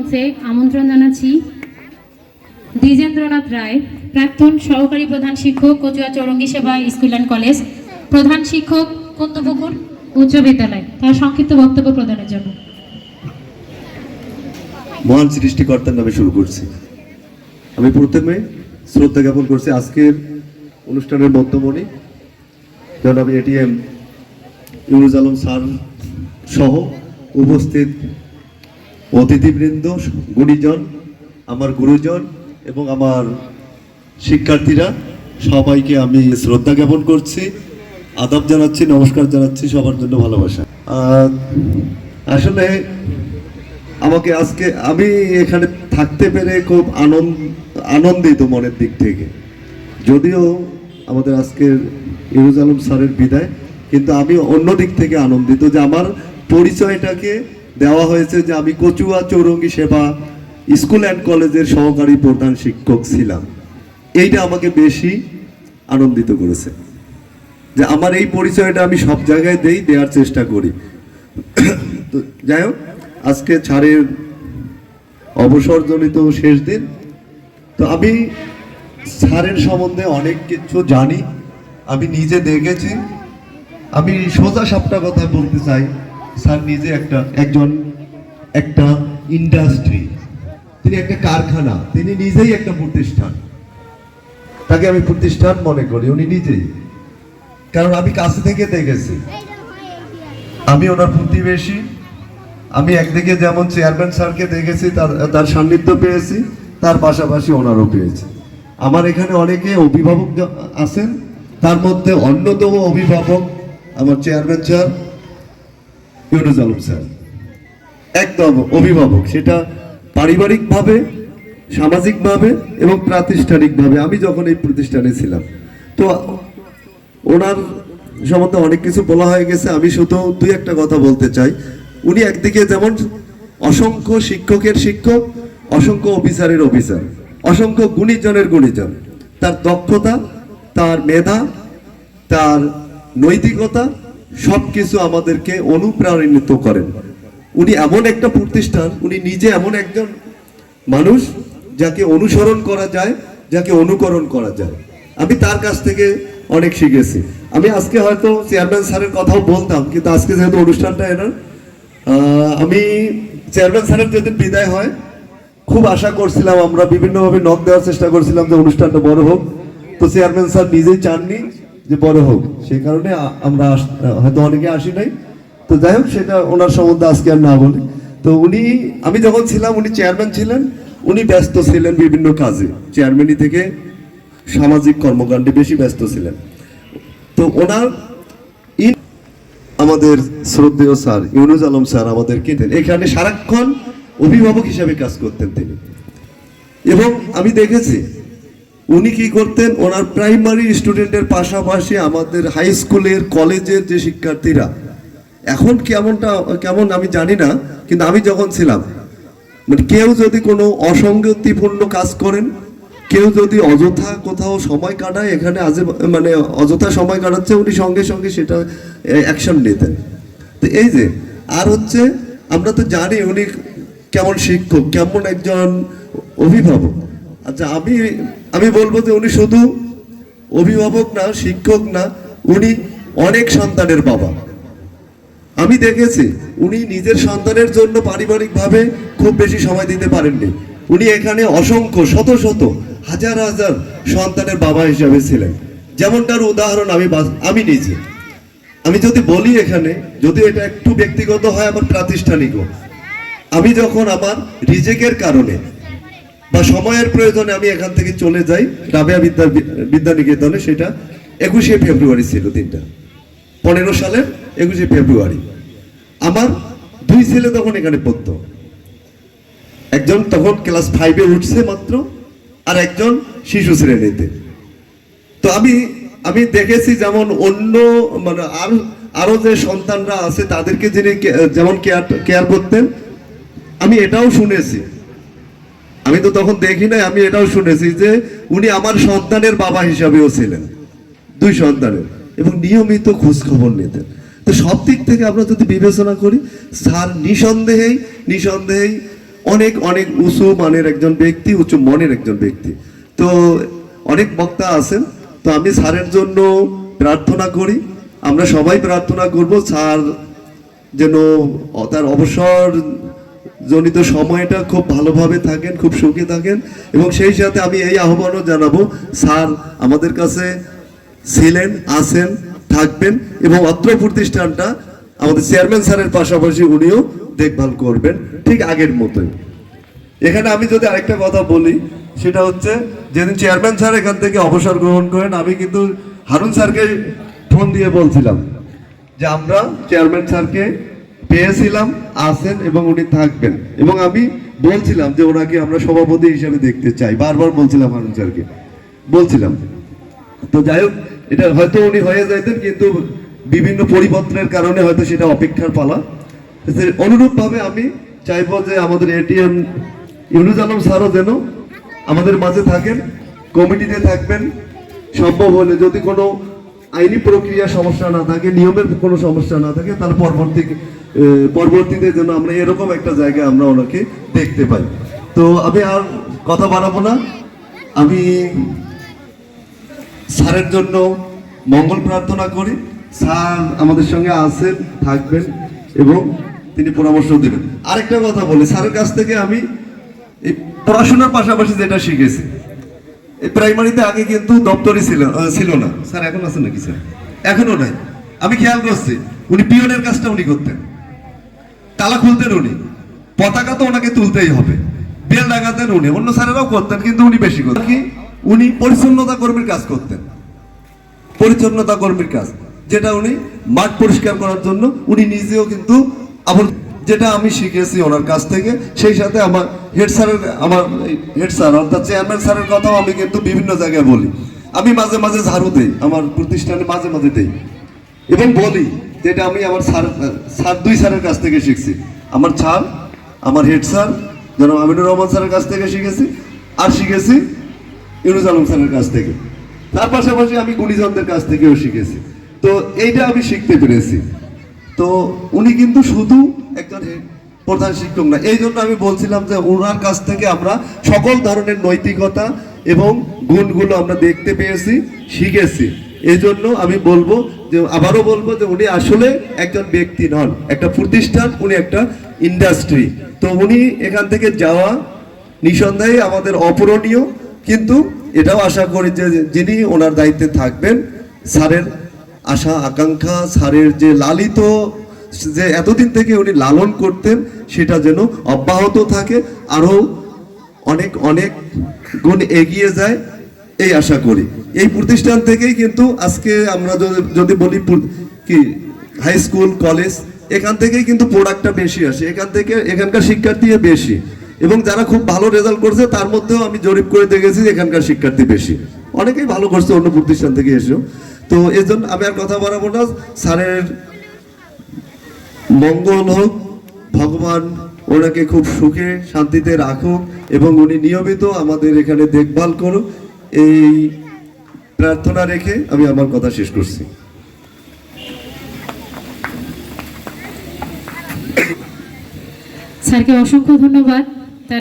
মঞ্চে আমন্ত্রণ জানাচ্ছি দ্বিজেন্দ্রনাথ রায়, প্রাক্তন সহকারী প্রধান শিক্ষক কচুয়া চৌরঙ্গি সেবা স্কুল অ্যান্ড কলেজ, প্রধান শিক্ষক কুন্তপুকুর উচ্চ বিদ্যালয়। তার সংক্ষিপ্ত বক্তব্য প্রদানের জন্য। মহান সৃষ্টিকর্তার নামে শুরু করছি। আমি প্রথমে শ্রদ্ধা জ্ঞাপন করছি আজকের অনুষ্ঠানের মধ্যমণি জনাব এটিএম ইউনুজ আলম স্যার সহ উপস্থিত অতিথিবৃন্দ, গুণীজন, আমার গুরুজন এবং আমার শিক্ষার্থীরা, সবাইকে আমি শ্রদ্ধা জ্ঞাপন করছি। আদাব জানাচ্ছি, নমস্কার জানাচ্ছি, সবার জন্য ভালোবাসা। আসলে আমাকে আজকে, আমি এখানে থাকতে পেরে খুব আনন্দ, আনন্দিত মনের দিক থেকে। যদিও আমাদের আজকের ইরুজ আলম স্যারের বিদায়, কিন্তু আমি অন্য দিক থেকে আনন্দিত যে আমার পরিচয়টাকে দেওয়া হয়েছে যে আমি কচুয়া চৌরঙ্গি সেবা স্কুল অ্যান্ড কলেজের সহকারী প্রধান শিক্ষক ছিলাম। এইটা আমাকে বেশি আনন্দিত করেছে। যে আমার এই পরিচয়টা আমি সব জায়গায় দেই, দেওয়ার চেষ্টা করি। তো যাই হোক, আজকে ছাড়ের অবসরজনিত শেষ দিন। তো আমি ছাড়ের সম্বন্ধে অনেক কিছু জানি। আমি নিজে দেখেছি। আমি সোজা সাপটা কথা বলতে চাই। স্যার নিজে একটা, একজন, একটা ইন্ডাস্ট্রি তিনি একটা কারখানা, তিনি নিজেই একটা প্রতিষ্ঠান। তাকে আমি প্রতিষ্ঠান মনে করি, উনি নিজেই। কারণ আমি কাছে থেকে দেখেছি। আমি ওনার প্রতিবেশী। আমি একদিকে যেমন চেয়ারম্যান স্যারকে দেখেছি, তার তার সান্নিধ্য পেয়েছি, তার পাশাপাশি ওনারও পেয়েছি। আমার এখানে অনেকে অভিভাবক আছেন, তার মধ্যে অন্যতম অভিভাবক আমার chairman sir. Yunus Alam sir. একদম অভিভাবক, সেটা পারিবারিকভাবে, সামাজিকভাবে এবং প্রাতিষ্ঠানিকভাবে। আমি যখন এই প্রতিষ্ঠানে ছিলাম, তো ওনার সম্বন্ধে অনেক কিছু বলা হয়ে গেছে। আমি শুধু দুই একটা কথা বলতে চাই। উনি একদিকে যেমন অসংখ্য শিক্ষকের শিক্ষক, অসংখ্য অফিসারের অফিসার, অসংখ্য গুণীজনের গুণীজন। তার দক্ষতা, তার মেধা, তার নৈতিকতা সব কিছু আমাদেরকে অনুপ্রাণিত করেন। উনি এমন একটা প্রতিষ্ঠান, উনি নিজে এমন একজন মানুষ যাকে অনুসরণ করা যায়, যাকে অনুকরণ করা যায়। আমি তার কাছ থেকে অনেক শিখেছি। আমি আজকে হয়তো চেয়ারম্যান স্যারের কথাও বলতাম, কিন্তু আজকে যেহেতু অনুষ্ঠানটা এনার আমি চেয়ারম্যান স্যারের যেদিন বিদায় হয়, খুব আশা করছিলাম আমরা, বিভিন্নভাবে নক দেওয়ার চেষ্টা করছিলাম যে অনুষ্ঠানটা বড় হোক। তো চেয়ারম্যান স্যার নিজেই চাননি। যে বড় হোক সেই কারণে আমরা হয়তো অনেকে আসি নাই। তো যাই হোক, সেটা ওনার সম্বন্ধে আজকে আর না বলি। তো উনি, আমি যখন ছিলাম, উনি চেয়ারম্যান ছিলেন, উনি ব্যস্ত ছিলেন বিভিন্ন কাজে। চেয়ারম্যানই থেকে সামাজিক কর্মকাণ্ডে বেশি ব্যস্ত ছিলেন। তো ওনার আমাদের শ্রদ্ধেয় স্যার ইউনুজ আলম স্যার আমাদেরকে। এখানে সারাক্ষণ অভিভাবক হিসাবে কাজ করতেন তিনি। এবং আমি দেখেছি উনি কি করতেন? ওনার প্রাইমারি স্টুডেন্টের পাশাপাশি আমাদের হাই স্কুলের কলেজের যে শিক্ষার্থীরা, এখন কেমনটা, কেমন আমি জানি না, কিন্তু আমি যখন ছিলাম মানে কেউ যদি কোনো অসঙ্গতিপূর্ণ কাজ করেন, কেউ যদি অযথা কোথাও সময় কাটায়, এখানে আজে মানে অযথা সময় কাটাচ্ছে, উনি সঙ্গে সঙ্গে সেটা অ্যাকশন নিতেন। তো এই যে, আর হচ্ছে, আমরা তো জানি উনি কেমন শিক্ষক, কেমন একজন অভিভাবক। আচ্ছা আমি আমি বলব যে উনি শুধু অভিভাবক না, শিক্ষক না, উনি অনেক সন্তানের বাবা। আমি দেখেছি, উনি নিজের সন্তানের জন্য পারিবারিকভাবে খুব বেশি সময় দিতে পারেননি। উনি এখানে অসংখ্য, শত শত, হাজার হাজার সন্তানের বাবা হিসাবে ছিলেন। যেমনটার উদাহরণ আমি আমি নিজে। আমি যদি বলি এখানে, যদি এটা একটু ব্যক্তিগত হয় আমার প্রাতিষ্ঠানিকও। আমি যখন আমার রিজেকের কারণে বা সময়ের প্রয়োজনে আমি এখান থেকে চলে যাই, রাবেয়া বিদ্যা বিদ্যানিকেতনে, সেটা একুশে ফেব্রুয়ারি ছিল দিনটা। পনেরো সালের একুশে ফেব্রুয়ারি। আমার দুই ছেলে তখন এখানে পড়তো। একজন তখন ক্লাস ফাইভে উঠছে মাত্র, আর একজন শিশু শ্রেণীতে। তো আমি আমি দেখেছি যেমন অন্য মানে আর, আরও যে সন্তানরা আছে, তাদেরকে যিনি যেমন কেয়ার কেয়ার করতেন, আমি এটাও শুনেছি। আমি তো তখন দেখি নাই, আমি এটাও শুনেছি যে উনি আমার সন্তানের বাবা হিসাবেও ছিলেন, দুই সন্তানের, এবং নিয়মিত খোঁজ খবর নিতেন। তো সব দিক থেকে আমরা যদি বিবেচনা করি, স্যার নিঃসন্দেহেই নিঃসন্দেহেই অনেক অনেক উঁচু মানের একজন ব্যক্তি, উঁচু মনের একজন ব্যক্তি। তো অনেক বক্তা আছেন, তো আমি স্যারের জন্য প্রার্থনা করি, আমরা সবাই প্রার্থনা করব, স্যার যেন তার অবসর জনিত সময়টা খুব ভালোভাবে থাকেন, খুব সুখে থাকেন এবং সেই সাথে আমি এই আহ্বানও জানাব, স্যার আমাদের কাছে ছিলেন, আছেন, থাকবেন এবং অত্র প্রতিষ্ঠানটা আমাদের চেয়ারম্যান স্যারের পাশাপাশি উনিও দেখভাল করবেন, ঠিক আগের মতোই। এখানে আমি যদি আরেকটা কথা বলি, সেটা হচ্ছে যেদিন চেয়ারম্যান স্যার এখান থেকে অবসর গ্রহণ করেন, আমি কিন্তু হারুন স্যারকে ফোন দিয়ে বলছিলাম যে আমরা চেয়ারম্যান স্যারকে পেয়েছিলাম, আছেন এবং উনি থাকবেন। এবং আমি বলছিলাম যে ওনাকে আমরা সভাপতি হিসেবে দেখতে চাই। বারবার বলছিলাম হারুন স্যারকে বলছিলাম। তো যাই হোক, এটা হয়তো উনি হয়ে যাইতেন, কিন্তু বিভিন্ন পরিপত্রের কারণে হয়তো সেটা অপেক্ষার পালা। অনুরূপ ভাবে আমি চাইব যে আমাদের এটিএম ইউনুজ আলম স্যারও যেন আমাদের মাঝে থাকেন, কমিটিতে থাকবেন। সম্ভব হলে যদি কোনো আইনি প্রক্রিয়া সমস্যা না থাকে, নিয়মের কোনো সমস্যা না থাকে তার পরবর্তী পরবর্তীতে যেন আমরা এরকম একটা জায়গায় আমরা ওনাকে দেখতে পাই। তো আমি আর কথা বাড়াবো না। আমি স্যারের জন্য মঙ্গল প্রার্থনা করি। স্যার আমাদের সঙ্গে আছেন, থাকবেন এবং তিনি পরামর্শ দেবেন। আরেকটা কথা বলি, স্যারের কাছ থেকে আমি এই পড়াশোনার পাশাপাশি যেটা শিখেছি, এই প্রাইমারিতে আগে কিন্তু দপ্তরই ছিল ছিল না। স্যার, এখন আছে নাকি, স্যার? এখনও নাই। আমি খেয়াল করছি, উনি পিয়নের কাজটা উনি করতেন। তালা খুলতেন উনি। পতাকা তো ওনাকে তুলতেই হবে। বেল লাগাতেন উনি। অন্য স্যারেরাও করতেন, কিন্তু উনি বেশি করতেন। কি? উনি পরিচ্ছন্নতা কর্মীর কাজ করতেন। পরিচ্ছন্নতা কর্মীর কাজ। যেটা উনি মাঠ পরিষ্কার করার জন্য উনি নিজেও কিন্তু আবার যেটা আমি শিখেছি ওনার কাছ থেকে, সেই সাথে আমার হেড স্যারের আমার হেড স্যার, অর্থাৎ চেয়ারম্যান স্যারের কথাও আমি কিন্তু বিভিন্ন জায়গায় বলি। আমি মাঝে মাঝে ঝাড়ু দেই, আমার প্রতিষ্ঠানে মাঝে মাঝে দেই। এবং বলি যেটা আমি আমার স্যার স্যার দুই স্যারের কাছ থেকে শিখছি। আমার স্যার আমার হেড স্যার যেন আমিনুর রহমান স্যারের কাছ থেকে শিখেছি, আর শিখেছি ইউনুস আলম স্যারের কাছ থেকে। তার পাশাপাশি আমি গুণীজনদের কাছ থেকেও শিখেছি। তো এইটা আমি শিখতে পেরেছি। তো উনি কিন্তু শুধু একজন প্রধান শিক্ষক না, এই জন্য আমি বলছিলাম যে ওনার কাছ থেকে আমরা সকল ধরনের নৈতিকতা এবং গুণগুলো আমরা দেখতে পেয়েছি, শিখেছি। এই জন্য আমি বলব যে, আবারও বলব যে, উনি আসলে একজন ব্যক্তি নন, একটা প্রতিষ্ঠান, উনি একটা ইন্ডাস্ট্রি তো উনি এখান থেকে যাওয়া নিঃসন্দেহে আমাদের অপূরণীয়, কিন্তু এটাও আশা করি যে যিনি ওনার দায়িত্বে থাকবেন, স্যারের আশা, আকাঙ্ক্ষা, স্যারের যে লালিত, যে এতদিন থেকে উনি লালন করতেন, সেটা যেন অব্যাহত থাকে, আরও অনেক অনেক গুণ এগিয়ে যায়। এই আশা করি। এই প্রতিষ্ঠান থেকেই কিন্তু আজকে আমরা যদি- বলি কি হাই স্কুল কলেজ এখান থেকেই কিন্তু প্রোডাক্টটা বেশি আসে। এখান থেকে এখানকার শিক্ষার্থী বেশি। এবং যারা খুব ভালো রেজাল্ট করছে, তার মধ্যেও আমি জরিপ করে দেখেছি এখানকার শিক্ষার্থী বেশি। অনেকেই ভালো করছে, অন্য প্রতিষ্ঠান থেকে এসেও। তো এই জন্য আমি আর কথা বাড়াবো না। স্যারের মঙ্গল হোক, ভগবান ওনাকে খুব সুখে শান্তিতে রাখুক এবং উনি নিয়মিত আমাদের এখানে দেখভাল করুক। এই প্রার্থনা রেখে আমি আমার কথা শেষ করছি। স্যারকে অসংখ্য ধন্যবাদ।